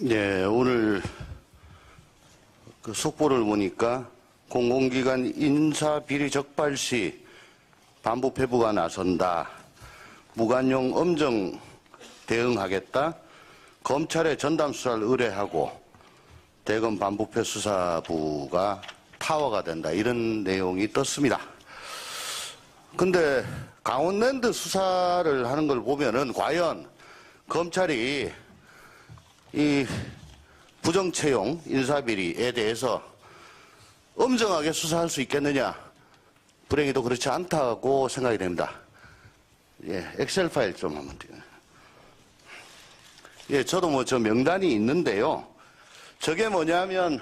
네, 오늘 그 속보를 보니까 공공기관 인사 비리 적발 시 반부 패부가 나선다. 무관용 엄정 대응하겠다. 검찰에 전담 수사를 의뢰하고 대검 반부패 수사부가 타워가 된다. 이런 내용이 떴습니다. 근데 강원랜드 수사를 하는 걸 보면은 과연 검찰이 이 부정채용 인사비리에 대해서 엄정하게 수사할 수 있겠느냐? 불행히도 그렇지 않다고 생각이 됩니다. 예, 엑셀 파일 좀 한번 띄워. 예, 저도 뭐 저 명단이 있는데요. 저게 뭐냐면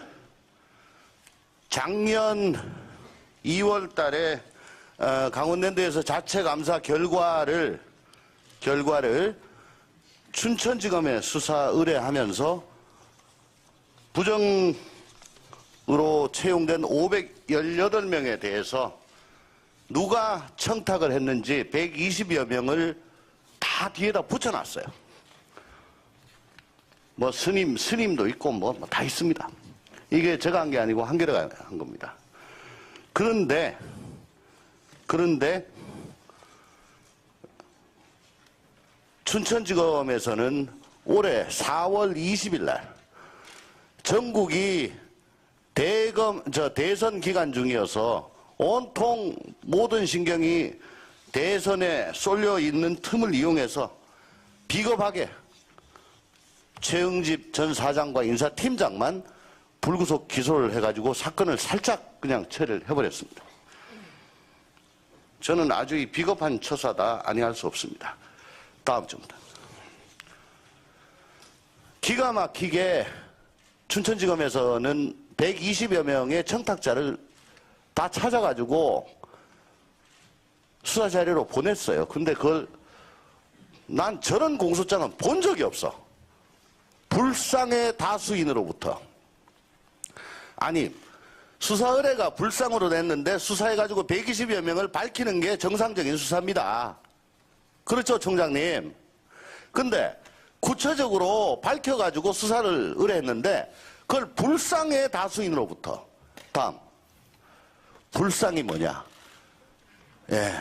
작년 2월 달에 어, 강원랜드에서 자체 감사 결과를 결과를 춘천지검에 수사 의뢰하면서 부정으로 채용된 518명에 대해서 누가 청탁을 했는지 120여 명을 다 뒤에다 붙여놨어요. 뭐 스님, 스님도 있고 뭐 다 있습니다. 이게 제가 한 게 아니고 한겨레가 한 겁니다. 그런데, 그런데 춘천지검에서는 올해 4월 20일 날 전국이 대검 저 대선 기간 중이어서 온통 모든 신경이 대선에 쏠려 있는 틈을 이용해서 비겁하게 최응집 전 사장과 인사팀장만 불구속 기소를 해가지고 사건을 살짝 그냥 처리를 해버렸습니다. 저는 아주 이 비겁한 처사다 아니할 수 없습니다. 다음 주입니다. 기가 막히게 춘천지검에서는 120여 명의 청탁자를 다 찾아가지고 수사 자료로 보냈어요. 근데 그걸 난 저런 공소장은 본 적이 없어. 불상의 다수인으로부터. 아니, 수사 의뢰가 불상으로 냈는데 수사해가지고 120여 명을 밝히는 게 정상적인 수사입니다. 그렇죠, 총장님. 근데 구체적으로 밝혀가지고 수사를 의뢰했는데 그걸 불상의 다수인으로부터. 다음. 불상이 뭐냐? 예.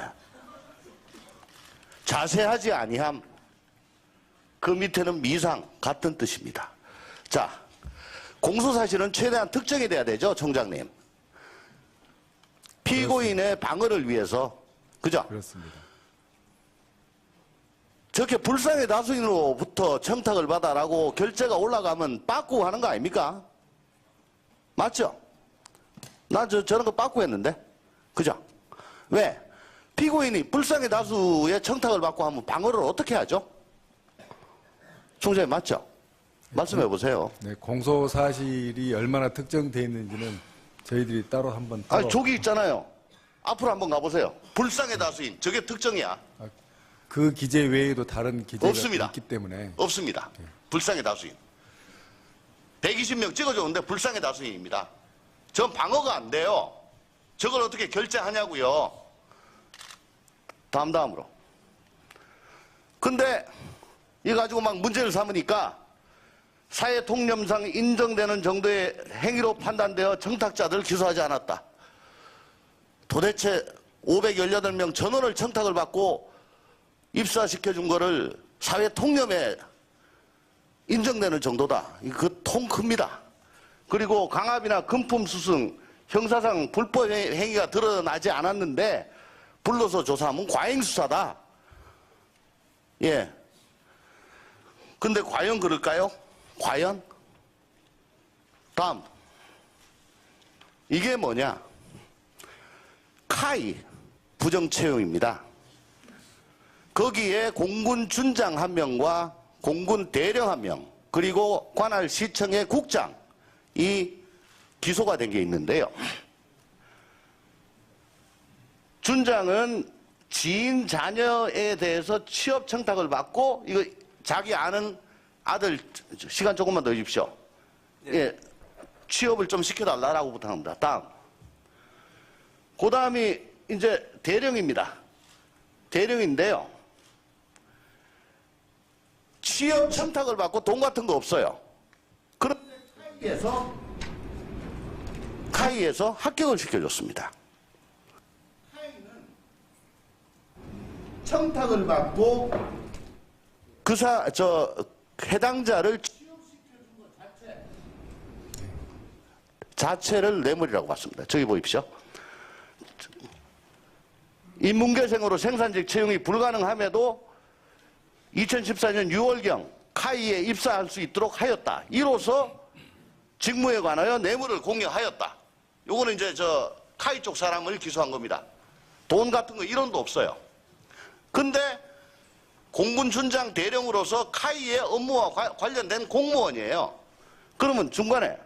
자세하지 아니함. 그 밑에는 미상 같은 뜻입니다. 자, 공소 사실은 최대한 특정이 돼야 되죠, 총장님. 피고인의 방어를 위해서, 그죠? 그렇습니다. 저렇게 불쌍의 다수인으로부터 청탁을 받아라고 결제가 올라가면 빠꾸 하는 거 아닙니까? 맞죠? 나 저, 저런 거 빠꾸 했는데? 그죠? 왜? 피고인이 불쌍의 다수의 청탁을 받고 하면 방어를 어떻게 하죠? 총장님 맞죠? 말씀해 보세요. 네, 공소 사실이 얼마나 특정돼 있는지는 저희들이 따로 한번 아, 따로 저기 있잖아요. 앞으로 한번 가보세요. 불쌍의 다수인. 저게 특정이야. 그 기재 외에도 다른 기재가 없습니다. 있기 때문에 없습니다. 불쌍의 다수인. 120명 찍어줬는데 불쌍의 다수인입니다. 전 방어가 안 돼요. 저걸 어떻게 결제하냐고요. 다음 다음으로. 근데 이거 가지고 막 문제를 삼으니까 사회 통념상 인정되는 정도의 행위로 판단되어 청탁자들 기소하지 않았다. 도대체 518명 전원을 청탁을 받고 입사시켜 준 거를 사회 통념에 인정되는 정도다. 그 통 큽니다. 그리고 강압이나 금품 수승, 형사상 불법 행위가 드러나지 않았는데 불러서 조사하면 과잉 수사다. 예. 근데 과연 그럴까요? 과연? 다음. 이게 뭐냐? 카이 부정 채용입니다. 거기에 공군 준장 한 명과 공군 대령 한 명, 그리고 관할 시청의 국장이 기소가 된 게 있는데요. 준장은 지인 자녀에 대해서 취업 청탁을 받고 이거 자기 아는 아들 시간 조금만 더 주십시오. 예, 취업을 좀 시켜달라라고 부탁합니다. 다음. 그 다음이 이제 대령입니다. 대령인데요. 취업 청탁을 받고 돈 같은 거 없어요. 카이에서 카이에서 합격을 시켜줬습니다. 카이는 청탁을 받고 그사 저 해당자를 자체 자체를 뇌물이라고 봤습니다. 저기 보십시오. 인문계생으로 생산직 채용이 불가능함에도 2014년 6월경 카이에 입사할 수 있도록 하였다. 이로써 직무에 관하여 뇌물을 공여하였다. 요거는 이제 저 카이 쪽 사람을 기소한 겁니다. 돈 같은 거 이론도 없어요. 근데 공군 준장 대령으로서 카이의 업무와 과- 관련된 공무원이에요. 그러면 중간에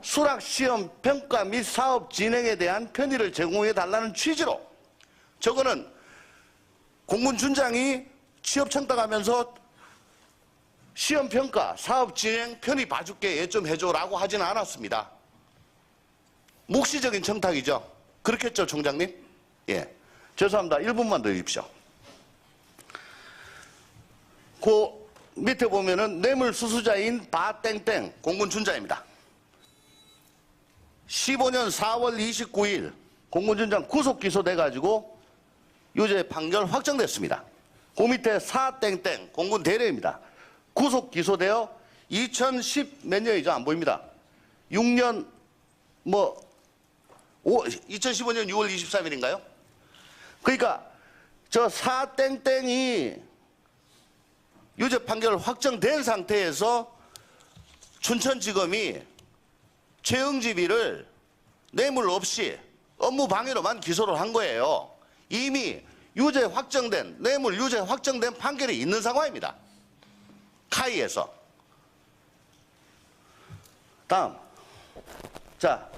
수락 시험 평가 및 사업 진행에 대한 편의를 제공해 달라는 취지로 저거는 공군 준장이 취업 청탁하면서 시험 평가, 사업 진행 편의 봐줄게 얘 좀 해줘라고 하지는 않았습니다. 묵시적인 청탁이죠. 그렇겠죠, 총장님? 예. 죄송합니다. 1분만 더 주십시오. 그 밑에 보면은 뇌물 수수자인 바땡땡 공군준자입니다. 15년 4월 29일 공군준장 구속 기소돼가지고 유죄 판결 확정됐습니다. 그 밑에 사땡땡 공군 대령입니다. 구속 기소되어 2010 몇 년이죠? 안 보입니다. 6년 뭐 2015년 6월 23일인가요? 그러니까 저 사땡땡이 유죄 판결 확정된 상태에서 춘천지검이 최영집이를 뇌물 없이 업무 방해로만 기소를 한 거예요. 이미 유죄 확정된 뇌물 유죄 확정된 판결이 있는 상황입니다. 카이에서 다음 자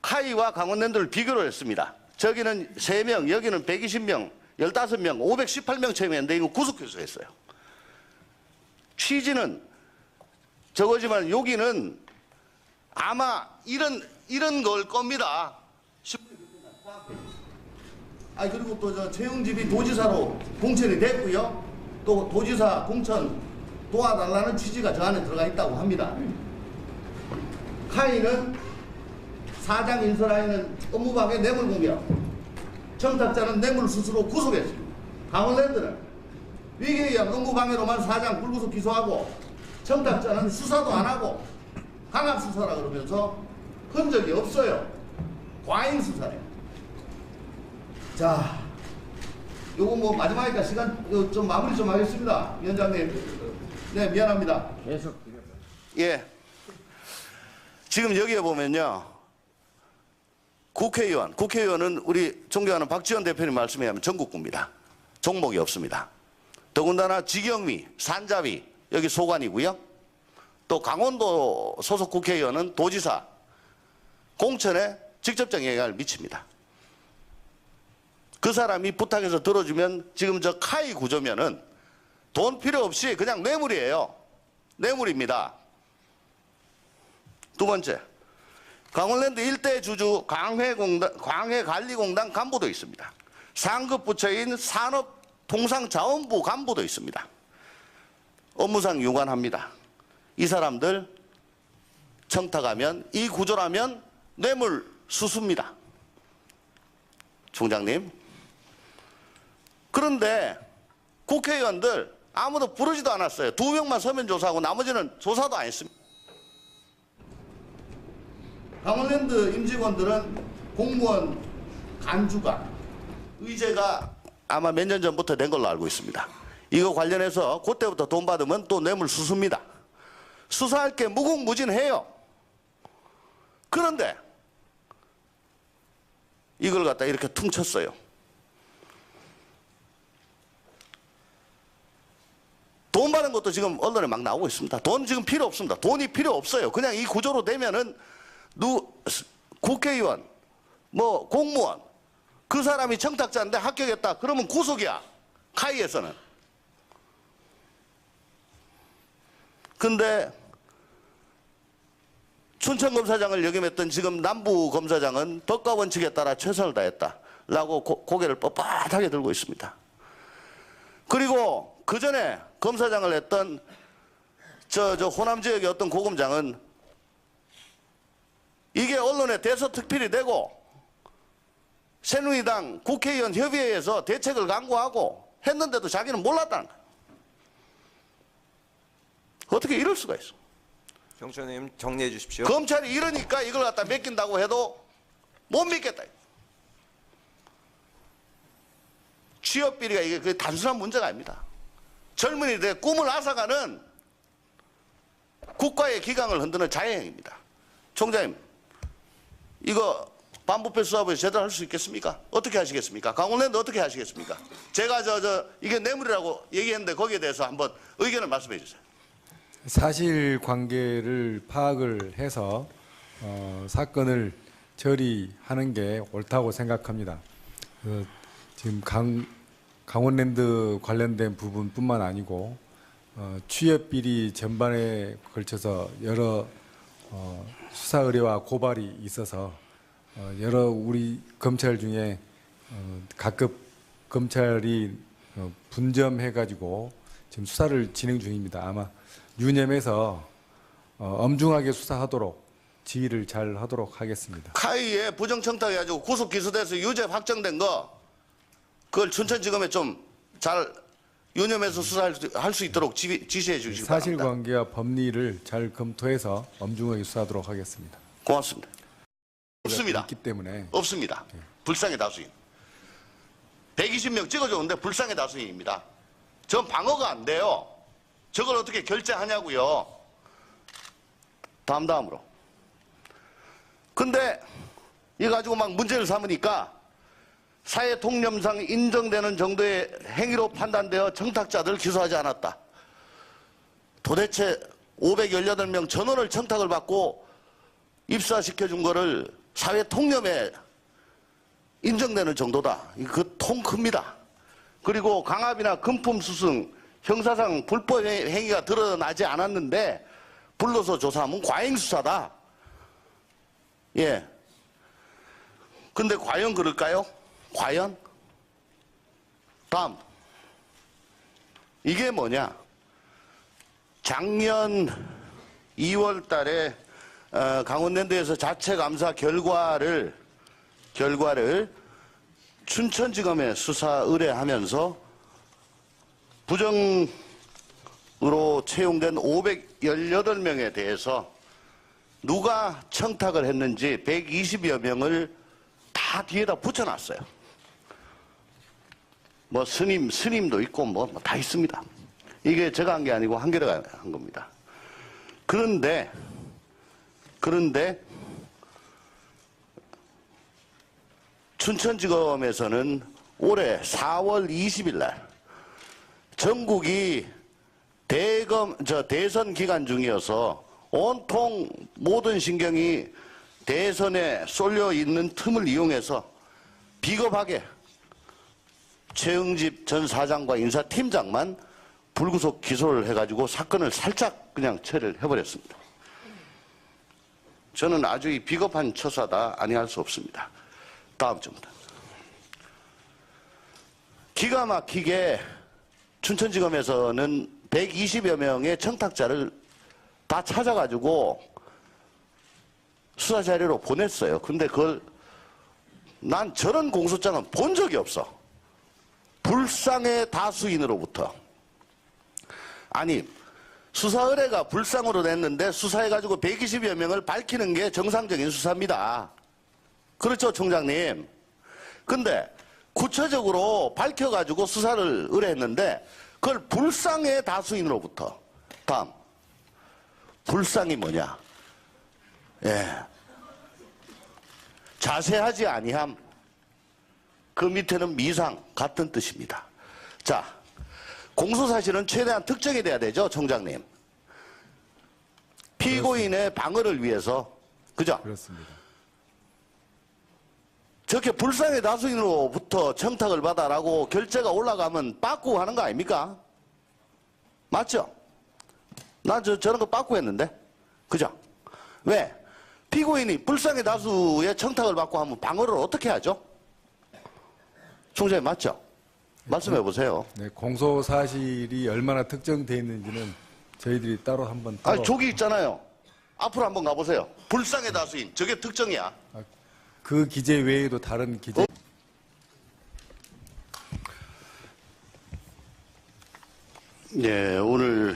카이와 강원랜드를 비교를 했습니다. 저기는 3명, 여기는 120명, 15명, 518명 채용했는데 이거 구속교수했어요. 취지는 저거지만 여기는 아마 이런 이런 걸 겁니다. 아 그리고 또 저 최영집이 도지사로 공천이 됐고요. 또 도지사 공천 도와달라는 취지가 저 안에 들어가 있다고 합니다. 카이는 사장 인선하에는 업무방해 뇌물 공격, 청탁자는 뇌물 수수로 구속했습니다. 강원랜드는 위기에 의한 업무방해로만 사장 불구속 기소하고 청탁자는 수사도 안 하고 강압 수사라 그러면서 흔적이 없어요. 과잉 수사래요. 자, 요거 뭐 마지막이니까 시간 요좀 마무리 좀 하겠습니다. 위원장님. 네, 미안합니다. 계속 예. 지금 여기에 보면요. 국회의원, 국회의원은 우리 존경하는 박지원 대표님 말씀에 하면 전국구입니다. 종목이 없습니다. 더군다나 지경위, 산자위, 여기 소관이고요. 또 강원도 소속 국회의원은 도지사, 공천에 직접적 영향을 미칩니다. 그 사람이 부탁해서 들어주면 지금 저 카이 구조면은 돈 필요 없이 그냥 뇌물이에요. 뇌물입니다. 두 번째, 강원랜드 일대 주주 광해공단, 광해관리공단 간부도 있습니다. 상급 부처인 산업통상자원부 간부도 있습니다. 업무상 유관합니다. 이 사람들 청탁하면 이 구조라면 뇌물 수수입니다. 총장님. 그런데 국회의원들 아무도 부르지도 않았어요. 두 명만 서면 조사하고 나머지는 조사도 안 했습니다. 강원랜드 임직원들은 공무원 간주가 의제가 아마 몇 년 전부터 된 걸로 알고 있습니다. 이거 관련해서 그때부터 돈 받으면 또 뇌물 수수입니다. 수사할 게 무궁무진해요. 그런데 이걸 갖다 이렇게 퉁쳤어요. 돈 받은 것도 지금 언론에 막 나오고 있습니다. 돈 지금 필요 없습니다. 돈이 필요 없어요. 그냥 이 구조로 되면은 누 국회의원, 뭐 공무원 그 사람이 청탁자인데 합격했다. 그러면 구속이야. 카이에서는. 근데 춘천 검사장을 역임했던 지금 남부 검사장은 법과 원칙에 따라 최선을 다했다라고 고, 고개를 뻣뻣하게 들고 있습니다. 그리고 그 전에 검사장을 했던 저, 저 호남 지역의 어떤 고검장은 이게 언론에 대서특필이 되고 새누리당 국회의원 협의회에서 대책을 강구하고 했는데도 자기는 몰랐다는 거야. 어떻게 이럴 수가 있어? 경초님 정리해 주십시오. 검찰이 이러니까 이걸 갖다 맡긴다고 해도 못 믿겠다. 취업 비리가 이게 그 단순한 문제가 아닙니다. 젊은이들의 꿈을 앗아가는 국가의 기강을 흔드는 자해행입니다. 총장님, 이거 반부패 수사부에 제대로 할 수 있겠습니까? 어떻게 하시겠습니까? 강원랜드 어떻게 하시겠습니까? 제가 저, 저, 이게 뇌물이라고 얘기했는데 거기에 대해서 한번 의견을 말씀해 주세요. 사실 관계를 파악을 해서 어, 사건을 처리하는 게 옳다고 생각합니다. 그, 지금 강, 강원랜드 관련된 부분뿐만 아니고 어, 취업 비리 전반에 걸쳐서 여러 어, 수사 의뢰와 고발이 있어서 어, 여러 우리 검찰 중에 어, 각급 검찰이 어, 분점해가지고 지금 수사를 진행 중입니다. 아마 유념해서 어, 엄중하게 수사하도록 지휘를 잘 하도록 하겠습니다. 카이에 부정청탁해가지고 구속 기소돼서 유죄 확정된 거 그걸 춘천지검에 좀 잘 유념해서 수사할 수, 할 수 있도록 지, 지시해 주시기 바랍니다. 사실관계와 법리를 잘 검토해서 엄중하게 수사하도록 하겠습니다. 고맙습니다. 없습니다. 있기 때문에 없습니다. 불쌍의 다수인. 120명 찍어줬는데 불쌍의 다수인입니다. 전 방어가 안 돼요. 저걸 어떻게 결제하냐고요. 다음 다음으로. 근데 이거 가지고 막 문제를 삼으니까 사회 통념상 인정되는 정도의 행위로 판단되어 청탁자들 기소하지 않았다. 도대체 518명 전원을 청탁을 받고 입사시켜 준 거를 사회 통념에 인정되는 정도다. 그 통 큽니다. 그리고 강압이나 금품 수승, 형사상 불법 행위가 드러나지 않았는데 불러서 조사하면 과잉 수사다. 예. 근데 과연 그럴까요? 과연? 다음. 이게 뭐냐? 작년 2월 달에 어, 강원랜드에서 자체 감사 결과를 결과를 춘천지검에 수사 의뢰하면서 부정으로 채용된 518명에 대해서 누가 청탁을 했는지 120여 명을 다 뒤에다 붙여놨어요. 뭐 스님, 스님도 있고 뭐 다 있습니다. 이게 제가 한 게 아니고 한겨레가 한 겁니다. 그런데 그런데 춘천지검에서는 올해 4월 20일 날 전국이 대검 저 대선 기간 중이어서 온통 모든 신경이 대선에 쏠려 있는 틈을 이용해서 비겁하게 최응집 전 사장과 인사팀장만 불구속 기소를 해가지고 사건을 살짝 그냥 처리를 해버렸습니다. 저는 아주 이 비겁한 처사다 아니할 수 없습니다. 다음 주입니다. 기가 막히게 춘천지검에서는 120여 명의 청탁자를 다 찾아가지고 수사 자료로 보냈어요. 근데 그걸 난 저런 공소장은 본 적이 없어. 불상의 다수인으로부터. 아니, 수사 의뢰가 불상으로 냈는데 수사해가지고 120여 명을 밝히는 게 정상적인 수사입니다. 그렇죠, 총장님. 근데 구체적으로 밝혀가지고 수사를 의뢰했는데 그걸 불상의 다수인으로부터. 다음. 불상이 뭐냐? 예. 자세하지 아니함. 그 밑에는 미상 같은 뜻입니다. 자, 공소사실은 최대한 특정이 돼야 되죠, 총장님. 피고인의 방어를 위해서, 그죠? 그렇습니다. 저렇게 불쌍의 다수인으로부터 청탁을 받아라고 결제가 올라가면 빠꾸 하는 거 아닙니까? 맞죠? 나 저, 저런 거 빠꾸 했는데? 그죠? 왜? 피고인이 불쌍의 다수의 청탁을 받고 하면 방어를 어떻게 하죠? 총장님 맞죠? 말씀해 보세요. 네, 공소 사실이 얼마나 특정돼 있는지는 저희들이 따로 한번 아 따로 저기 있잖아요. 앞으로 한번 가보세요. 불상의 다수인. 저게 특정이야. 그 기재 외에도 다른 기재 네, 오늘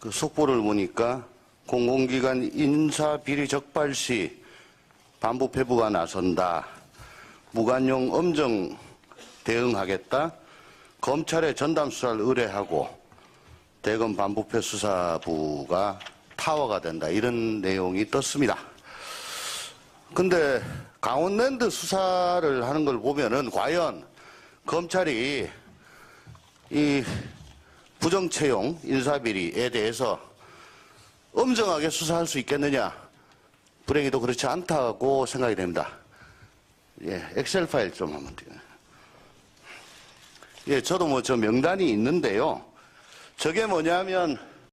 그 속보를 보니까 공공기관 인사 비리 적발 시 반부패부가 나선다. 무관용 엄정 대응하겠다. 검찰에 전담 수사를 의뢰하고 대검 반부패 수사부가 타워가 된다. 이런 내용이 떴습니다. 근데 강원랜드 수사를 하는 걸 보면은 과연 검찰이 이 부정채용 인사비리에 대해서 엄정하게 수사할 수 있겠느냐? 불행히도 그렇지 않다고 생각이 됩니다. 예, 엑셀 파일 좀 한번. 띄워. 예, 저도 뭐 저 명단이 있는데요. 저게 뭐냐면